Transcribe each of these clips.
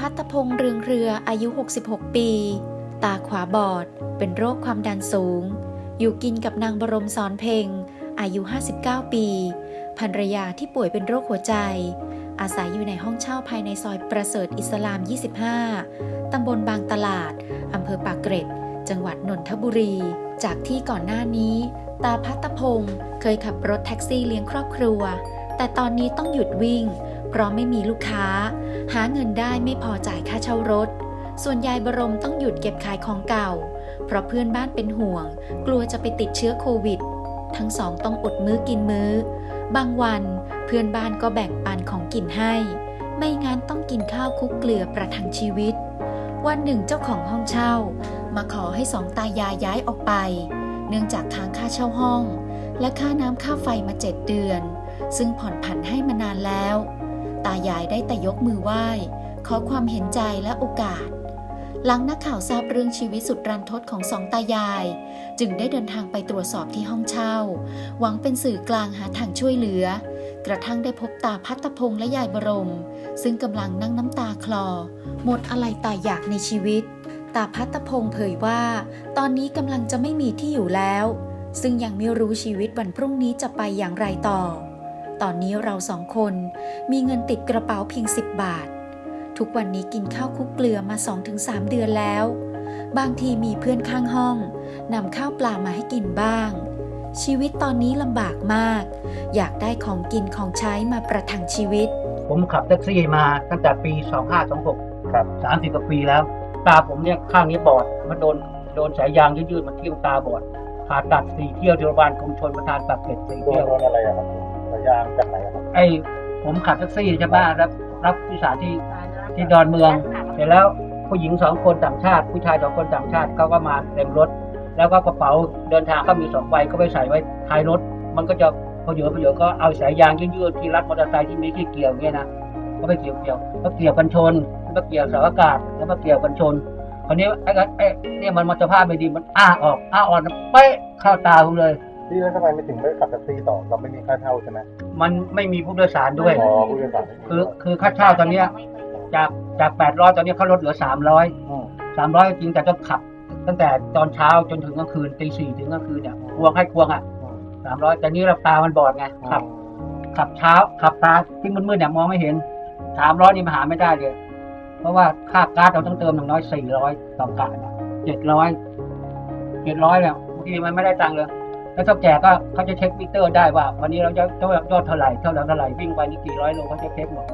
พัฒพงษ์เรืองเรืออายุ 66 ปี ตาขวาบอด เป็นโรคความดันสูง อยู่กินกับนางบรมสอนเพ็งอายุ 59 ปีภรรยาที่ป่วยเป็นโรคหัวใจ อาศัยอยู่ในห้องเช่าภายในซอยประเสริฐอิสลาม 25 ตำบลบางตลาด อำเภอปากเกร็ด จังหวัดนนทบุรี จากที่ก่อนหน้านี้ ตาพัฒพงศ์เคยขับรถแท็กซี่เลี้ยงครอบครัว แต่ตอนนี้ต้องหยุดวิ่ง เพราะไม่มีลูกค้า หาเงินได้ไม่พอจ่ายค่าเช่ารถ ส่วนยายบรมต้องหยุดเก็บขายของเก่า เพราะเพื่อนบ้านเป็นห่วง กลัวจะไปติดเชื้อโควิด ทั้งสองต้องอดมื้อกินมื้อ บางวันเพื่อนบ้านก็แบ่งปันของกินให้ ไม่งั้นต้องกินข้าวคุกเกลือประทังชีวิต วันหนึ่งเจ้าของห้องเช่า มาขอให้สองตายายย้ายออกไป เนื่องจากค้างค่าเช่าห้อง และค่าน้ำค่าไฟมาเจ็ดเดือนซึ่งผ่อนผันให้มานานแล้ว ตายายได้แต่ยกมือไหว้ ขอความเห็นใจและโอกาส หลังนักข่าวทราบเรื่องชีวิตสุดรันทดของสองตายาย จึงได้เดินทางไปตรวจสอบที่ห้องเช่า หวังเป็นสื่อกลางหาทางช่วยเหลือ กระทั่งได้พบตาพัฒพงษ์และยายบรม ซึ่งกำลังนั่งน้ำตาคลอ หมดอะไรตายอยากในชีวิตตาพัฒพงษ์เผยว่า ตอนนี้กำลังจะไม่มีที่อยู่แล้ว ซึ่งยังไม่รู้ชีวิตวันพรุ่งนี้จะไปอย่างไรต่อ ตอนนี้เราสองคนมีเงินติดกระเป๋าเพียง 10 บาท ทุกวันนี้กินข้าวคลุกเกลือมา 2-3 เดือนแล้ว บางทีมีเพื่อนข้างห้องนำข้าวปลามาให้กินบ้าง ชีวิตตอนนี้ลำบากมาก อยากได้ของกินของใช้มาประทังชีวิต ผมขับแท็กซี่มาตั้งแต่ปี 2526 ครับ 30กว่าปีแล้ว ตาผมเนี่ยข้างนี้บอดมันโดนโดนสายยางยืดๆมันทิ่มตาบอดผ่าตัดสี่เที่ยวที่โรงพยาบาลกรมชนประทานตัดเสร็จสี่โดนเที่ยวโดนอะไรอะครับสา ยยางจากไหนอะครับไอ้ผมขับแท็กซี่ใช่ไหมรับรับผู้โดยสารที่ที่ดอนเมืองเสร็จแล้วผู้หญิงสองคนต่างชาติ ผู้ชายสองคนต่างชาติเขาก็มาเต็มรถ แล้วก็กระเป๋าเดินทางก็มีสองใบก็ไปใส่ไว้ท้ายรถ มันก็จะพอเหยอะพอเหยอะก็เอาสายยางยืดๆที่รัดมอเตอร์ไซค์ที่มีที่เกี่ยวเนี่ยนะก็ไปเกี่ยวเกี่ยวก็เกี่ยวกันชนแล้วก็เกี่ยวเสาอากาศแล้วก็เกี่ยวกันชนคราวนี้ไอ้ก็ไอ้เนี่ยมันมันสภาพไม่ดีมันอ้าออกอ้าออกเป๊ะเข้าตาผมเลย พี่แล้วทำไมไม่ถึงไม่ขับแท็กซี่ต่อเราไม่มีค่าเช่าใช่ไหมมันไม่มีผู้โดยสารด้วย อ๋อผู้โดยสารไม่มีคือคือค่าเช่าตอนเนี้ยจากจากแปดร้อยตอนนี้เขาลดเหลือสามร้อยอืมสามร้อยจริงแต่ต้องขับ ตั้งแต่ตอนเช้าจนถึงกลางคืนตีสี่ถึงกลางคืนเนี่ยควงให้ควงอะอืมสามร้อยแต่นี้เราตามันบอดไงขับ ขับเช้าขับตาที่มืดๆเนี่ยมองไม่เห็นสามร้อยนี่มาหาไม่ได้เลย เพราะว่าค่าก๊าซเราต้องเติมอย่างน้อยสี่ร้อยต่อกะเจ็ดร้อยเจ็ดร้อยเนี่ยบางทีมันไม่ได้ตังค์เลย แล้วเท่าแก่ก็เขาจะเช็คมิเตอร์ได้ว่า วันนี้เราจะยอดเท่าไหร่เท่าไหร่เท่าไหร่วิ่งไปนี่กี่ร้อยโลเขาจะเช็คหมด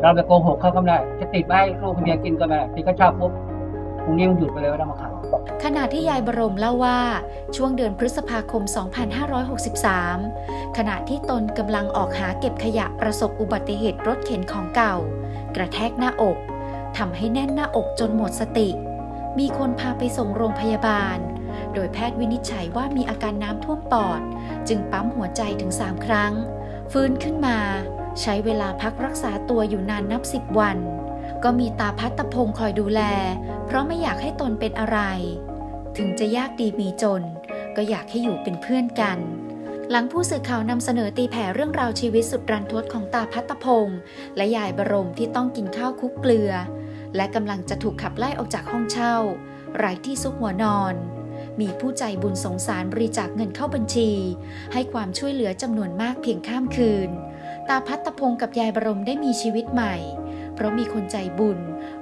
เราไปโกหกเขาก็ไม่ได้จะติดไปให้ลูกคนเดียวกินก็ไม่ได้ติดก็ชอบปุ๊บพรุ่งนี้มันหยุดไปเลยไม่ต้องมาขายขณะที่ยายบรมเล่าว่าช่วงเดือนพฤษภาคม 2563 ขณะที่ตนกำลังออกหาเก็บขยะประสบอุบัติเหตุรถเข็นของเก่า กระแทกหน้าอกทำให้แน่นหน้าอกจนหมดสติ มีคนพาไปส่งโรงพยาบาล โดยแพทย์วินิจฉัยว่ามีอาการน้ำท่วมปอด จึงปั๊มหัวใจถึง 3 ครั้ง ฟื้นขึ้นมา ใช้เวลาพักรักษาตัวอยู่นานนับสิบวัน ก็มีตาพัฒพงศ์คอยดูแล เพราะไม่อยากให้ตนเป็นอะไร ถึงจะยากดีมีจน ก็อยากให้อยู่เป็นเพื่อนกันหลังผู้สื่อข่าวนำเสนอตีแผ่เรื่องราวชีวิตสุดรันทดของตาพัฒพงศ์และยายบรมที่ต้องกินข้าวคุกเกลือ และกำลังจะถูกขับไล่ออกจากห้องเช่าไร้ที่ซุกหัวนอน มีผู้ใจบุญสงสารบริจาคเงินเข้าบัญชี ให้ความช่วยเหลือจำนวนมากเพียงข้ามคืน ตาพัฒพงศ์กับยายบรมได้มีชีวิตใหม่ เพราะมีคนใจบุญ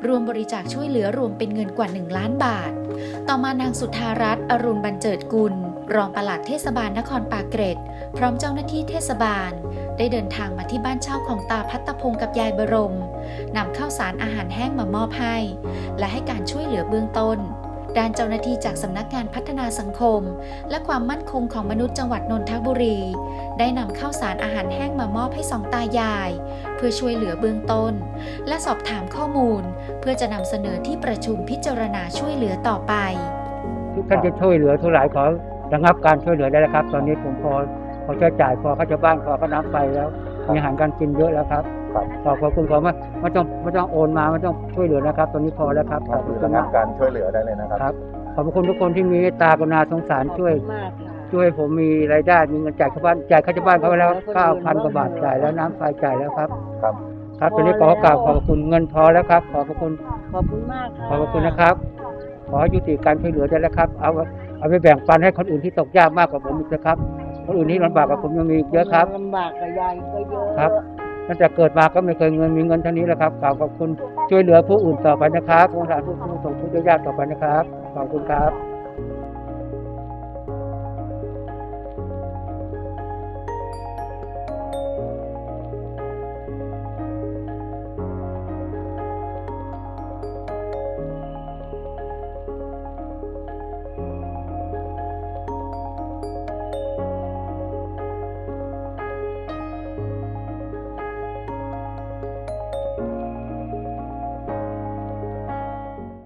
รวมบริจาคช่วยเหลือรวมเป็นเงินกว่า 1 ล้านบาท ต่อมานางสุธารัตน์อรุณบรรเจิดกุล รองปลัดเทศบาลนครปากเกร็ด พร้อมเจ้าหน้าที่เทศบาล ได้เดินทางมาที่บ้านเช่าของตาพัฒพงศ์กับยายบรมนำข้าวสารอาหารแห้งมามอบให้ และให้การช่วยเหลือเบื้องต้น ด้านเจ้าหน้าที่จากสำนักงานพัฒนาสังคม และความมั่นคงของมนุษย์จังหวัดนนทบุรี ได้นำข้าวสารอาหารแห้งมามอบให้สองตายาย เพื่อช่วยเหลือเบื้องต้น และสอบถามข้อมูล เพื่อจะนำเสนอที่ประชุมพิจารณาช่วยเหลือต่อไป ทุกท่านจะช่วยเหลือเท่าไหร่ขอระงับการช่วยเหลือได้แล้วครับ ตอนนี้ผมพอพอใช้จ่ายพอค่าเช่าบ้านพอค่าน้ำไฟแล้วมีอาหารการกินเยอะแล้วครับครับขอขอบคุณขอมาไม่ต้องไม่ต้องโอนมาไม่ต้องช่วยเหลือนะครับตอนนี้พอแล้วครับขอบคุณระงัมาบกการช่วยเหลือได้เลยนะครับ ครับ ขอบคุณทุกคนที่มีเมตตากรุณาสงสารช่วยมากค่ะช่วยผมมีรายได้มีเงินจ่ายค่าบ้านจ่ายค่าเช่าบ้านเขาไปแล้วเก้าพันกว่าบาทจ่ายแล้วน้ำไฟจ่ายแล้วครับ ครับ ครับตอนนี้ขอกราบขอบพระคุณเงินพอแล้วครับ ขอบพระคุณขอบคุณมากค่ะขอบพระคุณนะครับ ขอยุติการช่วยเหลือได้แล้วครับ เอาเอาไปแบ่งปันให้คนอื่นที่ตกยากมากกว่าผมอีกนะครับ คนอื่นที่ลำบากกว่าผมยังมีอีกเยอะครับ ลำบากกับยายก็เยอะครับ ตั้งแต่เกิดมาก็ไม่เคยเงินมีเงินเท่านี้แหละครับกราวขอบคุณช่วยเหลือผู้อื่นต่อไปนะครับสงสารผู้ผู้ส่งผู้ยากต่อไปนะครับขอบคุณครับ